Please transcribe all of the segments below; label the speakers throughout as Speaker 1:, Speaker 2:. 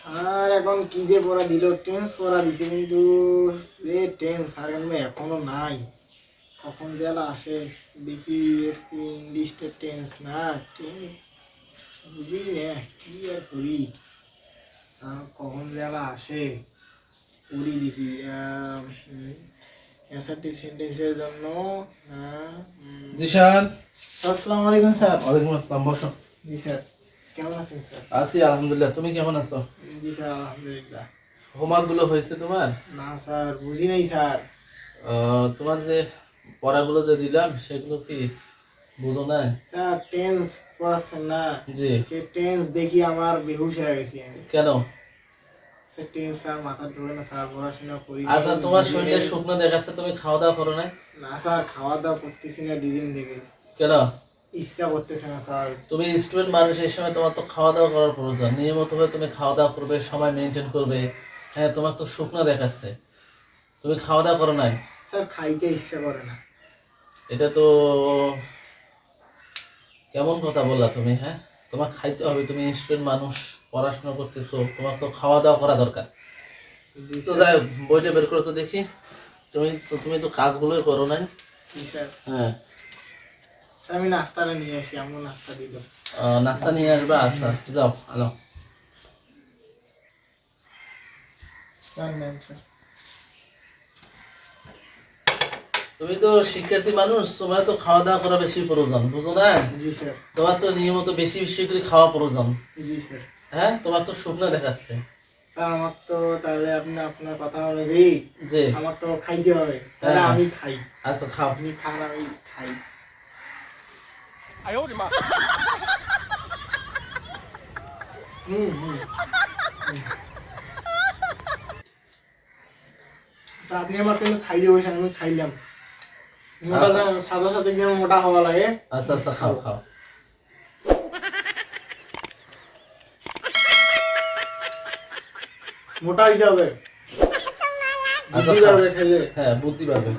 Speaker 1: Sir এখন কি যে পড়া দিল? টেন্স পড়া দিছে কিন্তু এ টেন্স স্যার কিন্তু এখনও নাই। কখন জেলা আসে দেখি এসপি ইংলিশটা টেন্স না টেন্স বুঝি না কি আর করি? স্যার কখন জেলা আসে করি দেখি অ্যাসার্টিভ সেন্টেন্সের জন্য
Speaker 2: জিশান
Speaker 1: আসসালামু আলাইকুম স্যার।
Speaker 2: ওয়ালাইকুম আসসালাম বসো।
Speaker 1: জি স্যার। কেমন আছেন স্যার
Speaker 2: আছি আলহামদুলিল্লাহ। তুমি কেমন আছো?
Speaker 1: জি স্যার আলহামদুলিল্লাহ।
Speaker 2: হোমওয়ার্কগুলো হয়েছে তোমার?
Speaker 1: না স্যার বুঝি নাই স্যার
Speaker 2: তোমার যে পড়াগুলো যে দিলাম সেগুলো কি বুঝো না
Speaker 1: স্যার টেন্স পড়াচ্ছেন না।
Speaker 2: জি।
Speaker 1: সে টেন্স দেখি আমার বেহুশ হয়ে গেছি আমি।
Speaker 2: কেন?
Speaker 1: টেন্স স্যার মাথা ঢোকে না স্যার পড়াশোনা করি।
Speaker 2: আচ্ছা তোমার শরীরে শুকনো দেখাচ্ছে তুমি খাওয়া দাওয়া করো না
Speaker 1: না স্যার খাওয়া দাওয়া করতেছি না দুদিন থেকে।
Speaker 2: কেন?
Speaker 1: ইচ্ছা করতেছে না স্যার।
Speaker 2: তুমি স্টুডেন্ট মানুষ এই সময় তোমার তো খাওয়া দাওয়া করার প্রয়োজন। নিয়মিত ভাবে তুমি খাওয়া দাওয়া করবে সময় মেনটেন করবে। হ্যাঁ তোমার তো শুকনো দেখাচ্ছে। তুমি খাওয়া দাওয়া করো নাই?
Speaker 1: স্যার খাইতে ইচ্ছা করে না।
Speaker 2: এটা তো কেমন কথা বললা তুমি হ্যাঁ? তোমার খাইতে হবে তুমি স্টুডেন্ট মানুষ পড়াশোনা করতেছো তোমার তো খাওয়া দাওয়া করা দরকার। তো যাই বইটা বের করো তো দেখি। তুমি তুমি তো কাজগুলোই করো নাই।
Speaker 1: স্যার।
Speaker 2: হ্যাঁ।
Speaker 1: আমি নাস্তাটা নিয়ে আসি আমি নাস্তা দিল।
Speaker 2: নাস্তা নিয়ে আসবা? আচ্ছা যাও তুমি তো শিক্ষার্থী মানুষ তোমার তো খাওয়া দাওয়া করা বেশি প্রয়োজন বুঝো না?
Speaker 1: জি স্যার।
Speaker 2: তোমার তো নিয়মিত বেশি বেশি করে খাওয়া প্রয়োজন।
Speaker 1: জি স্যার।
Speaker 2: হ্যাঁ তোমার তো শুকনো দেখাচ্ছে।
Speaker 1: আমার তো তাহলে আপনি আপনার কথা অনুযায়ী
Speaker 2: যে
Speaker 1: আমার তো খাইতে হবে। তাহলে
Speaker 2: হ্যাঁ।
Speaker 1: আমি খাই।
Speaker 2: আচ্ছা খাও।
Speaker 1: আপনি খান আমি খাই। হুম হুম হুম। স্যার আপনি আমার কিন্তু খাইতে বসেন আমি খাইলাম। মোটা
Speaker 2: আচ্ছা।
Speaker 1: সাদা সাথে যেমন মোটা হওয়া লাগে।
Speaker 2: আচ্ছা আচ্ছা খাও খাও।
Speaker 1: মোটা হইতে হবে।
Speaker 2: আচ্ছা,
Speaker 1: খেলে।
Speaker 2: হ্যাঁ বুদ্ধি পারবে।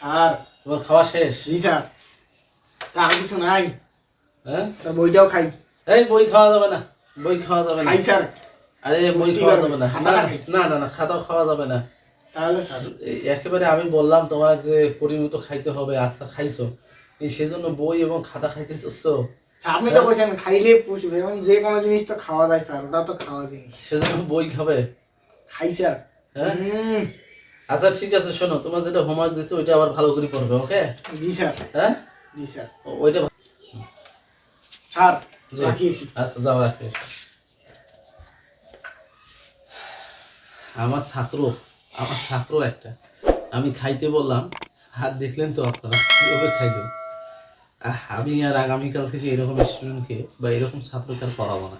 Speaker 1: স্যার
Speaker 2: তোমার খাওয়া শেষ?
Speaker 1: জি স্যার। আর কিছু নাই।
Speaker 2: হ্যাঁ?
Speaker 1: বইটাও খাই।
Speaker 2: এই বই খাওয়া যাবে না। বই খাওয়া যাবে না।
Speaker 1: খাই স্যার।
Speaker 2: আরে বই খাওয়া যাবে না। না, না না খাতাও খাওয়া যাবে না।
Speaker 1: তাহলে স্যার।
Speaker 2: একেবারে আমি বললাম তোমার যে পরিমিত খাইতে হবে আচ্ছা খাইছো। এই সেজন্য বই এবং খাতা খাইতেছো
Speaker 1: স্যার, আপনি তো বলছেন খাইলে পুষবে এবং যে কোনো জিনিস তো খাওয়া যায় স্যার ওটা তো খাওয়া জিনিস।
Speaker 2: সেজন্য বই খাবে?
Speaker 1: খাই স্যার।
Speaker 2: হ্যাঁ? আচ্ছা ঠিক আছে শোনো তোমার যেটা হোমওয়ার্ক দিছে ওইটা আবার ভালো করে পড়বে ওকে
Speaker 1: জি স্যার।
Speaker 2: হ্যাঁ?
Speaker 1: জি স্যার।
Speaker 2: ওইটা
Speaker 1: স্যার। রাখিয়েছি।
Speaker 2: আচ্ছা যাও রাখে আমার ছাত্র আমার ছাত্র একটা। আমি খাইতে বললাম হাত দেখলেন তো আপনারা কীভাবে খাইলেন আমি আর আগামীকাল থেকে এরকম স্টুডেন্টকে বা এরকম ছাত্রকে আর পড়াবো না।